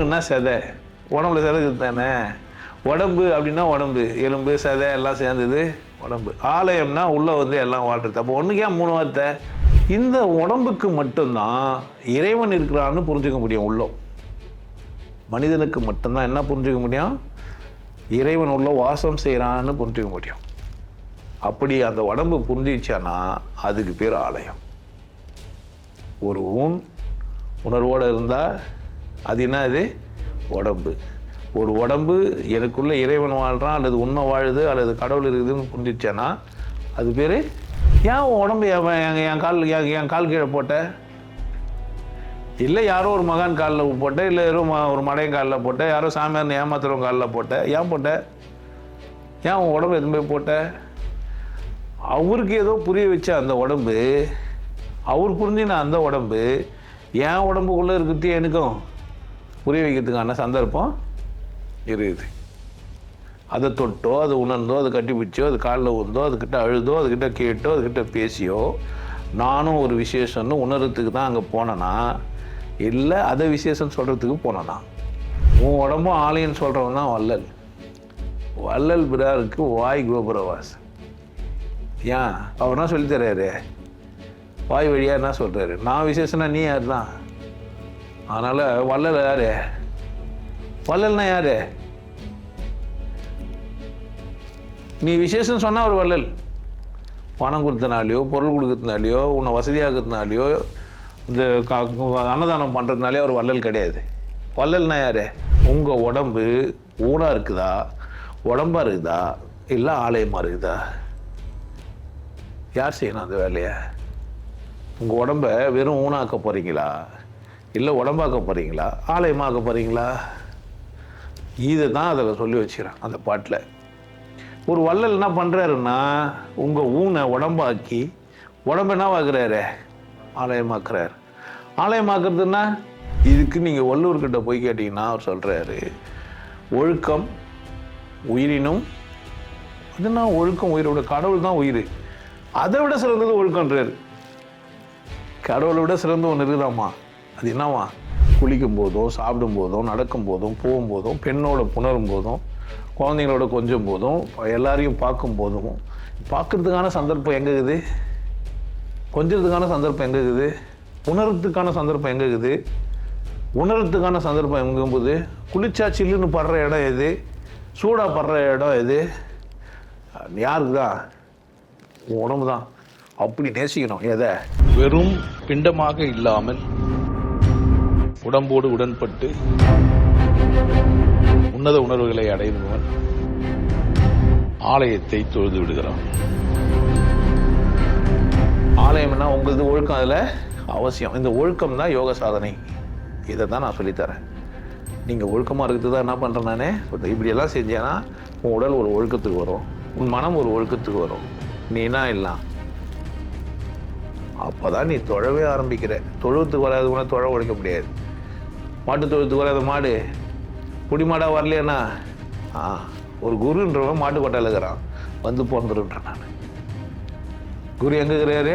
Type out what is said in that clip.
உடம்புன்னா செதை? உடம்புல செதை தானே? உடம்பு அப்படின்னா உடம்பு. எலும்பு செதை எல்லாம் சேர்ந்தது உடம்பு. ஆலயம்னா உள்ளே வந்து எல்லாம் வாழ்றது. அப்போ ஒன்றுக்கே மூணு வார்த்தை. இந்த உடம்புக்கு மட்டும்தான் இறைவன் இருக்கிறான்னு புரிஞ்சுக்க முடியும் உள்ளம் மனிதனுக்கு மட்டும்தான் என்ன புரிஞ்சுக்க முடியும்? இறைவன் உள்ள வாசம் செய்கிறான்னு புரிஞ்சுக்க முடியும். அப்படி அந்த உடம்பு புரிஞ்சிச்சானா அதுக்கு பேர் ஆலயம். ஒரு ஊன் உணர்வோடு இருந்தால் அது என்னது? உடம்பு. ஒரு உடம்பு எனக்குள்ள இறைவன் வாழ்கிறான் அல்லது உண்மை வாழுது அல்லது கடவுள் இருக்குதுன்னு புரிஞ்சிச்சானா அது பேர் ஏன் உன் உடம்பு என் என் என் கால் என் என் கால் கீழே போட்ட? இல்லை யாரோ ஒரு மகான் காலில் போட்ட இல்லை யாரோ ஒரு மடையன் காலில் போட்ட யாரோ சாமியார்னு ஏமாத்துறவங்க காலில் போட்ட ஏன் போட்ட? ஏன் உன் உடம்பு எதுவும் போய் போட்ட? அவருக்கு ஏதோ புரிய வச்ச அந்த உடம்பு அவர் புரிஞ்சின அந்த உடம்பு என் உடம்புக்குள்ளே இருக்கிறது எனக்கும். புரிய வைக்கிறதுக்கான சந்தர்ப்பம் இருக்குது. அதை தொட்டோ அதை உணர்ந்தோ அதை கட்டி பிடிச்சோ அது காலில் உந்தோ அதுக்கிட்ட அழுதோ அதுக்கிட்ட கேட்டோ அதுக்கிட்ட பேசியோ நானும் ஒரு விசேஷம்னு உணர்றதுக்கு தான் அங்கே போனேனா இல்லை அதை விசேஷம் சொல்கிறதுக்கு போனேனா. உன் உடம்பும் ஆலயம் சொல்கிறவன் தான் வள்ளல். வள்ளல் பிராருக்கு வாய் கோபுரவாஸ் ஏன்? அவர் என்ன சொல்லித்தர்றாரு வாய் வழியாக என்ன சொல்கிறாரு நான் விசேஷம்னா நீ யார் தான் அதனால் வள்ளல் யாரு? வள்ளல்னா யாரு? நீ விசேஷம் சொன்னால் ஒரு வள்ளல். பணம் கொடுத்தனாலையோ பொருள் கொடுக்கறதுனாலையோ உன்னை வசதியாகிறதுனாலையோ இந்த கா- அன்னதானம் பண்ணுறதுனாலே ஒரு வள்ளல் கிடையாது. வள்ளல்னா யாரு? உங்கள் உடம்பு ஊனாக இருக்குதா? உடம்பா இருக்குதா? இல்லை ஆலயமாக இருக்குதா? யார் செய்யணும் அந்த வேலையை? உங்கள் உடம்ப வெறும் ஊனாக்க போகிறீங்களா இல்லை உடம்பாக்க போகிறீங்களா ஆலயமாக்க போகிறீங்களா இதை தான் அதில் சொல்லி வச்சுக்கிறேன் அந்த பாட்டில். ஒரு வள்ளல் என்ன பண்ணுறாருன்னா உங்கள் ஊனை உடம்பாக்கி உடம்ப என்ன ஆக்குறாரு ஆலயமாக்குறாரு. ஆலயமாக்குறதுன்னா இதுக்கு நீங்கள் வள்ளூர்கிட்ட போய் கேட்டிங்கன்னா அவர் சொல்கிறாரு ஒழுக்கம் உயிரினும் அதுனா ஒழுக்கம் உயிரோட? கடவுள் தான் உயிர். அதை விட சிறந்தது ஒழுக்கன்றாரு கடவுளை விட சிறந்த ஒன்று இருக்குதாம்மா? அது என்னவா? குளிக்கும் போதும் சாப்பிடும் போதும் நடக்கும் போதும் போகும்போதும் பெண்ணோட புணரும் போதும் குழந்தைங்களோட கொஞ்சம் போதும் எல்லாரையும் பார்க்கும் போதும் சந்தர்ப்பம் எங்கே இருக்குது? கொஞ்சத்துக்கான சந்தர்ப்பம் எங்கே இருக்குது? உணர்றதுக்கான சந்தர்ப்பம் எங்கே இருக்குது? உணர்றதுக்கான சந்தர்ப்பம் எங்கும்போது? குளிச்சா சில்லுன்னு படுற இடம் எது? சூடாக படுற இடம் எது? யாருக்கு தான் உடம்பு தான் அப்படி நேசிக்கணும். எதை? வெறும் பிண்டமாக இல்லாமல் உடம்போடு உடன்பட்டு உன்னத உணர்வுகளை அடைந்தவன் ஆலயத்தை தொழுது விடுகிறான். ஆலயம்னா உங்களது ஒழுக்கம் அதில் அவசியம். இந்த ஒழுக்கம் தான் யோக சாதனை. இதை தான் நான் சொல்லித்தரேன். நீங்கள் ஒழுக்கமாக இருக்கிறது தான் என்ன பண்ணுறேன் நானே? இப்படியெல்லாம் செஞ்சேன்னா உன் உடல் ஒரு ஒழுக்கத்துக்கு வரும். உன் மனம் ஒரு ஒழுக்கத்துக்கு வரும். நீ என்ன இல்லாம் அப்போ தான் நீ தொழவே ஆரம்பிக்கிற. தொழுவத்துக்கு வராது உன தொழ உழைக்க முடியாது. மாட்டு தொழுத்துக்கு வராத மாடு. குடி மாடாக வரலையாண்ணா? ஆ ஒரு குருன்றவன் மாட்டு கொட்டாயில் இருக்கிறான். வந்து பிறந்துருன்றேன் நான். குரு எங்கே இருக்கிறாரு?